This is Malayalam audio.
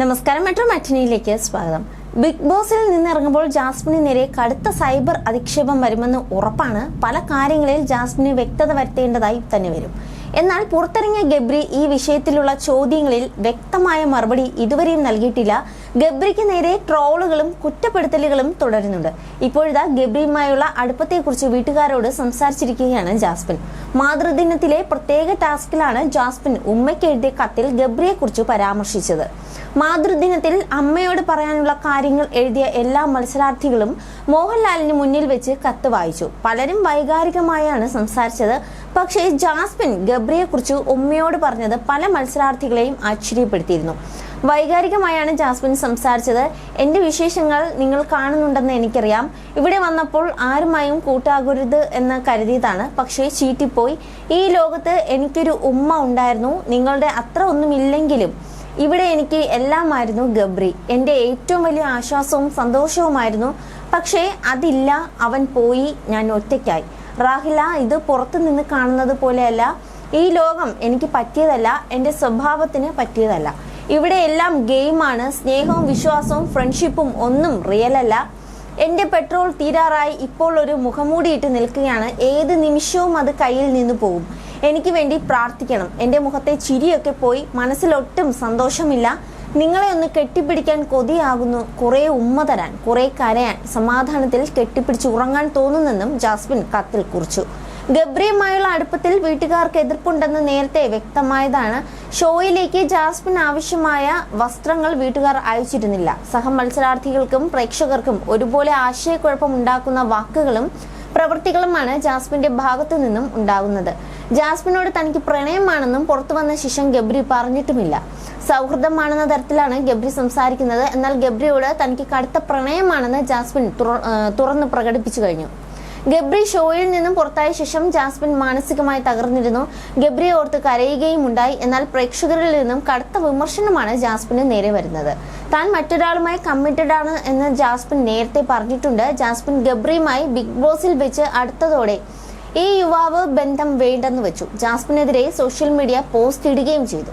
നമസ്കാരം. മെട്രോ മാറ്റിനിയിലേക്ക് സ്വാഗതം. ബിഗ് ബോസിൽ നിന്നിറങ്ങുമ്പോൾ ജാസ്മിന് നേരെ കടുത്ത സൈബർ അധിക്ഷേപം വരുമെന്ന് ഉറപ്പാണ്. പല കാര്യങ്ങളിൽ ജാസ്മിന് വ്യക്തത വരുത്തേണ്ടതായി തന്നെ വരും. എന്നാൽ പുറത്തിറങ്ങിയ ഗബ്രി ഈ വിഷയത്തിലുള്ള ചോദ്യങ്ങളിൽ വ്യക്തമായ മറുപടി ഇതുവരെയും നൽകിയിട്ടില്ല. ഗബ്രിക്ക് നേരെ ട്രോളുകളും കുറ്റപ്പെടുത്തലുകളും തുടരുന്നുണ്ട്. ഇപ്പോഴിതാ ഗബ്രിയുമായുള്ള അടുപ്പത്തെക്കുറിച്ച് വീട്ടുകാരോട് സംസാരിച്ചിരിക്കുകയാണ് ജാസ്പിൻ മാതൃദിനത്തിലെ പ്രത്യേക ടാസ്കിലാണ് ജാസ്പിൻ ഉമ്മയ്ക്ക് എഴുതിയ കത്തിൽ ഗബ്രിയെക്കുറിച്ച് പരാമർശിച്ചത്. മാതൃദിനത്തിൽ അമ്മയോട് പറയാനുള്ള കാര്യങ്ങൾ എഴുതിയ എല്ലാ മത്സരാർത്ഥികളും മോഹൻലാലിന് മുന്നിൽ വെച്ച് കത്ത് വായിച്ചു. പലരും വൈകാരികമായാണ് സംസാരിച്ചത്. പക്ഷേ ജാസ്മിൻ ഗബ്രിയെക്കുറിച്ച് ഉമ്മയോട് പറഞ്ഞത് പല മത്സരാർത്ഥികളെയും ആശ്ചര്യപ്പെടുത്തിയിരുന്നു. വൈകാരികമായാണ് ജാസ്മിൻ സംസാരിച്ചത്. എന്റെ വിശേഷങ്ങൾ നിങ്ങൾ കാണുന്നുണ്ടെന്ന് എനിക്കറിയാം. ഇവിടെ വന്നപ്പോൾ ആരുമായും കൂട്ടാകരുത് എന്ന് കരുതിയതാണ്. പക്ഷേ ചീറ്റിപ്പോയി. ഈ ലോകത്ത് എനിക്കൊരു ഉമ്മ ഉണ്ടായിരുന്നു. നിങ്ങളുടെ അത്ര ഒന്നുമില്ലെങ്കിലും ഇവിടെ എനിക്ക് എല്ലാമായിരുന്നു ഗബ്രി. എന്റെ ഏറ്റവും വലിയ ആശ്വാസവും സന്തോഷവുമായിരുന്നു. പക്ഷേ അതില്ല. അവൻ പോയി. ഞാൻ ഒറ്റയ്ക്കായി. റാഹില ഇത് പുറത്തു നിന്ന് കാണുന്നത് പോലെയല്ല. ഈ ലോകം എനിക്ക് പറ്റിയതല്ല എന്റെ സ്വഭാവത്തിന് പറ്റിയതല്ല. ഇവിടെ എല്ലാം ഗെയിമാണ് സ്നേഹവും വിശ്വാസവും ഫ്രണ്ട്ഷിപ്പും ഒന്നും റിയൽ അല്ല. എന്റെ പെട്രോൾ തീരാറായി. ഇപ്പോൾ ഒരു മുഖംമൂടിയിട്ട് നിൽക്കുകയാണ്. ഏത് നിമിഷവും അത് കയ്യിൽ നിന്ന് പോകും. എനിക്ക് വേണ്ടി പ്രാർത്ഥിക്കണം. എന്റെ മുഖത്തെ ചിരിയൊക്കെ പോയി മനസ്സിലൊട്ടും സന്തോഷമില്ല. നിങ്ങളെ ഒന്ന് കെട്ടിപ്പിടിക്കാൻ കൊതിയാകുന്നു. കുറേ ഉമ്മ തരാൻ കുറേ കരയാൻ സമാധാനത്തിൽ കെട്ടിപ്പിടിച്ച് ഉറങ്ങാൻ തോന്നുന്നെന്നും ജാസ്മിൻ കത്തിൽ കുറിച്ചു. ഗബ്രിയുമായുള്ള അടുപ്പത്തിൽ വീട്ടുകാർക്ക് എതിർപ്പുണ്ടെന്ന് നേരത്തെ വ്യക്തമായതാണ്. ഷോയിലേക്ക് ജാസ്മിൻ ആവശ്യമായ വസ്ത്രങ്ങൾ വീട്ടുകാർ അയച്ചിരുന്നില്ല. സഹമത്സരാർത്ഥികൾക്കും പ്രേക്ഷകർക്കും ഒരുപോലെ ആശയക്കുഴപ്പം ഉണ്ടാക്കുന്ന വാക്കുകളും പ്രവൃത്തികളുമാണ് ജാസ്മിന്റെ ഭാഗത്തു നിന്നും ഉണ്ടാകുന്നത്. ജാസ്മിനോട് തനിക്ക് പ്രണയമാണെന്നും പുറത്തു വന്ന ശേഷം ഗബ്രി പറഞ്ഞിട്ടുമില്ല. സൗഹൃദമാണെന്ന തരത്തിലാണ് ഗബ്രി സംസാരിക്കുന്നത്. എന്നാൽ ഗബ്രിയോട് തനിക്ക് കടുത്ത പ്രണയമാണെന്ന് ജാസ്മിൻ തുറന്നു പ്രകടിപ്പിച്ചു കഴിഞ്ഞു. ഗബ്രി ഷോയിൽ നിന്നും പുറത്തായ ശേഷം ജാസ്മിൻ മാനസികമായി തകർന്നിരുന്നു. ഗബ്രിയെ ഓർത്ത് കരയുകയും ഉണ്ടായി എന്നാൽ പ്രേക്ഷകരിൽ നിന്നും കടുത്ത വിമർശനമാണ് ജാസ്മിന് നേരെ വരുന്നത്. താൻ മറ്റൊരാളുമായി കമ്മിറ്റഡ് ആണ് എന്ന് ജാസ്മിൻ നേരത്തെ പറഞ്ഞിട്ടുണ്ട്. ജാസ്മിൻ ഗബ്രിയുമായി ബിഗ് ബോസിൽ വെച്ച് അടുത്തതോടെ ഈ യുവാവ് ബന്ധം വേണ്ടെന്ന് വെച്ചു. ജാസ്മിനെതിരെ സോഷ്യൽ മീഡിയ പോസ്റ്റ് ഇടുകയും ചെയ്തു.